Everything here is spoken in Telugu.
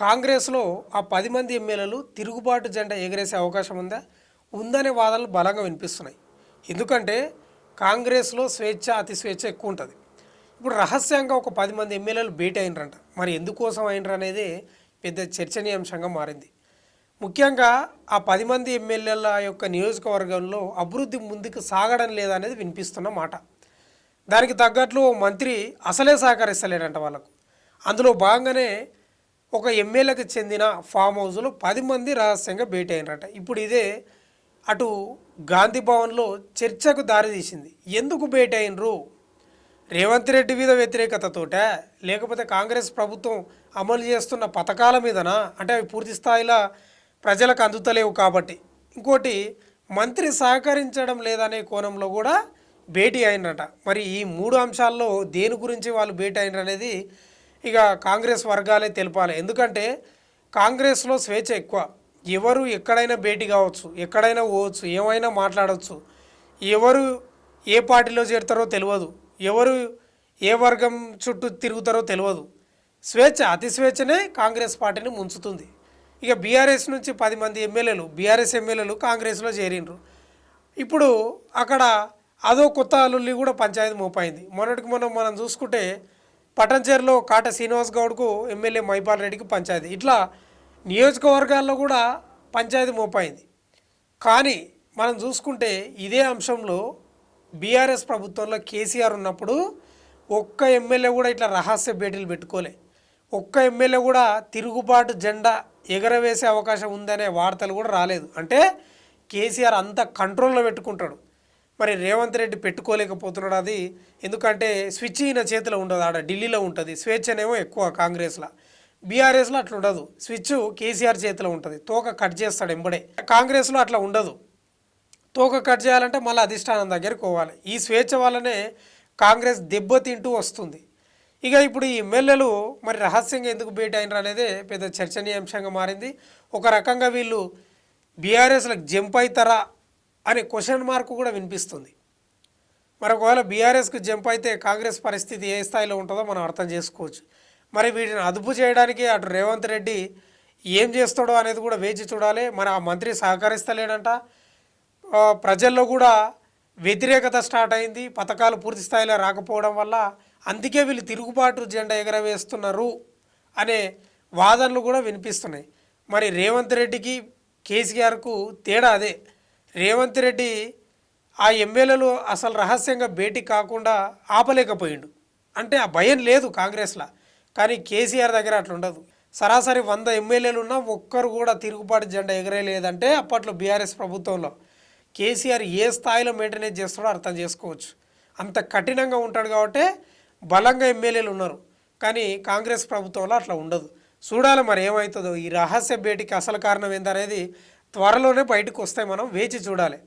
కాంగ్రెస్లో ఆ పది మంది ఎమ్మెల్యేలు తిరుగుబాటు జెండా ఎగరేసే అవకాశం ఉందా? ఉందనే వాదనలు బలంగా వినిపిస్తున్నాయి. ఎందుకంటే కాంగ్రెస్లో స్వేచ్ఛ అతి స్వేచ్ఛ ఎక్కువ ఉంటుంది. ఇప్పుడు రహస్యంగా ఒక పది మంది ఎమ్మెల్యేలు భేటీ అయినరంట. మరి ఎందుకోసం అయినరు అనేది పెద్ద చర్చనీయాంశంగా మారింది. ముఖ్యంగా ఆ పది మంది ఎమ్మెల్యేల యొక్క నియోజకవర్గంలో అభివృద్ధి ముందుకు సాగడం లేదనేది వినిపిస్తున్న మాట. దానికి తగ్గట్లు మంత్రి అసలే సహకరిస్తలేడంట వాళ్ళకు. అందులో భాగంగానే ఒక ఎమ్మెల్యేకి చెందిన ఫామ్ హౌస్లో పది మంది రహస్యంగా భేటీ అయినట ఇప్పుడు ఇదే అటు గాంధీ భవన్లో చర్చకు దారితీసింది ఎందుకు భేటీ అయినరు రేవంత్ రెడ్డి మీద వ్యతిరేకతతోట లేకపోతే కాంగ్రెస్ ప్రభుత్వం అమలు చేస్తున్న పథకాల మీదనా? అంటే అవి పూర్తి స్థాయిలో ప్రజలకు అందుతలేవు కాబట్టి. ఇంకోటి మంత్రి సహకరించడం లేదనే కోణంలో కూడా భేటీ అయినట మరి ఈ మూడు అంశాల్లో దేని గురించి వాళ్ళు భేటీ అయినరు అనేది ఇక కాంగ్రెస్ వర్గాలే తెలపాలి. ఎందుకంటే కాంగ్రెస్లో స్వేచ్ఛ ఎక్కువ. ఎవరు ఎక్కడైనా భేటీ కావచ్చు ఎక్కడైనా పోవచ్చు ఏమైనా మాట్లాడవచ్చు ఎవరు ఏ పార్టీలో చేరుతారో తెలియదు. ఎవరు ఏ వర్గం చుట్టూ తిరుగుతారో తెలియదు. స్వేచ్ఛ అతి స్వేచ్ఛనే కాంగ్రెస్ పార్టీని ముంచుతుంది. ఇక బీఆర్ఎస్ నుంచి పది మంది ఎమ్మెల్యేలు బీఆర్ఎస్ ఎమ్మెల్యేలు కాంగ్రెస్లో చేరిండ్రు. ఇప్పుడు అక్కడ అదో కొత్త అల్లుల్లి కూడా పంచాయతీ మోపైంది. మొన్నటికి మనం మనం చూసుకుంటే పటంచేరులో కాట శ్రీనివాస్ గౌడ్కు ఎమ్మెల్యే మైపాల్ రెడ్డికి పంచాయతీ. ఇట్లా నియోజకవర్గాల్లో కూడా పంచాయతీ మోపైంది. కానీ మనం చూసుకుంటే ఇదే అంశంలో బీఆర్ఎస్ ప్రభుత్వంలో కేసీఆర్ ఉన్నప్పుడు ఒక్క ఎమ్మెల్యే కూడా ఇట్లా రహస్య భేటీలు పెట్టుకోలే. ఒక్క ఎమ్మెల్యే కూడా తిరుగుబాటు జెండా ఎగరవేసే అవకాశం ఉందనే వార్తలు కూడా రాలేదు. అంటే కేసీఆర్ అంత కంట్రోల్లో పెట్టుకుంటాడు. మరి రేవంత్ రెడ్డి పెట్టుకోలేకపోతున్నాడు అది. ఎందుకంటే స్విచ్ ఈయన చేతిలో ఉండదు ఆడ ఢిల్లీలో ఉంటుంది. స్వేచ్ఛనేమో ఎక్కువ కాంగ్రెస్లో. బీఆర్ఎస్లో అట్లా ఉండదు. స్విచ్ కేసీఆర్ చేతిలో ఉంటుంది. తోక కట్ చేస్తాడు ఎంబడే. కాంగ్రెస్లో అట్లా ఉండదు. తోక కట్ చేయాలంటే మళ్ళీ అధిష్టానం దగ్గరికి పోవాలి. ఈ స్వేచ్ఛ వల్లనే కాంగ్రెస్ దెబ్బతింటూ వస్తుంది. ఇక ఇప్పుడు ఈ ఎమ్మెల్యేలు మరి రహస్యంగా ఎందుకు భేటీ అయినారు అనేది పెద్ద చర్చనీయాంశంగా మారింది. ఒక రకంగా వీళ్ళు బీఆర్ఎస్లకు జంప్ అవుతారా? అనే క్వశ్చన్ మార్క్ కూడా వినిపిస్తుంది. మరి ఒకవేళ బీఆర్ఎస్కి జంప్ అయితే కాంగ్రెస్ పరిస్థితి ఏ స్థాయిలో ఉంటుందో మనం అర్థం చేసుకోవచ్చు. మరి వీటిని అదుపు చేయడానికి అటు రేవంత్ రెడ్డి ఏం చేస్తాడో అనేది కూడా వేచి చూడాలి. మరి ఆ మంత్రి సహకరిస్తలేడంట. ప్రజల్లో కూడా వ్యతిరేకత స్టార్ట్ అయింది. పథకాలు పూర్తి స్థాయిలో రాకపోవడం వల్ల అందుకే వీళ్ళు తిరుగుబాటు జెండా ఎగరవేస్తున్నారు అనే వాదనలు కూడా వినిపిస్తున్నాయి. మరి రేవంత్ రెడ్డికి కేసీఆర్కు తేడా అదే. రేవంత్ రెడ్డి ఆ ఎమ్మెల్యేలు అసలు రహస్యంగా భేటీ కాకుండా ఆపలేకపోయిండు. అంటే ఆ భయం లేదు కాంగ్రెస్లో. కానీ కేసీఆర్ దగ్గర అట్లా ఉండదు. సరాసరి వంద ఎమ్మెల్యేలు ఉన్నా ఒక్కరు కూడా తిరుగుబాటు జెండా ఎగరేయలేదంటే అప్పట్లో బీఆర్ఎస్ ప్రభుత్వంలో. కేసీఆర్ ఏ స్థాయిలో మెయింటైన్ చేస్తాడో అర్థం చేసుకోవచ్చు. అంత కఠినంగా ఉంటాడు కాబట్టి బలంగా ఎమ్మెల్యేలు ఉన్నారు. కానీ కాంగ్రెస్ ప్రభుత్వంలో అట్లా ఉండదు. చూడాలి మరి ఏమవుతుందో ఈ రహస్య భేటీకి అసలు కారణం ఏందనేది త్వరలోనే బయటకు వస్తాయి మనం వేచి చూడాలి.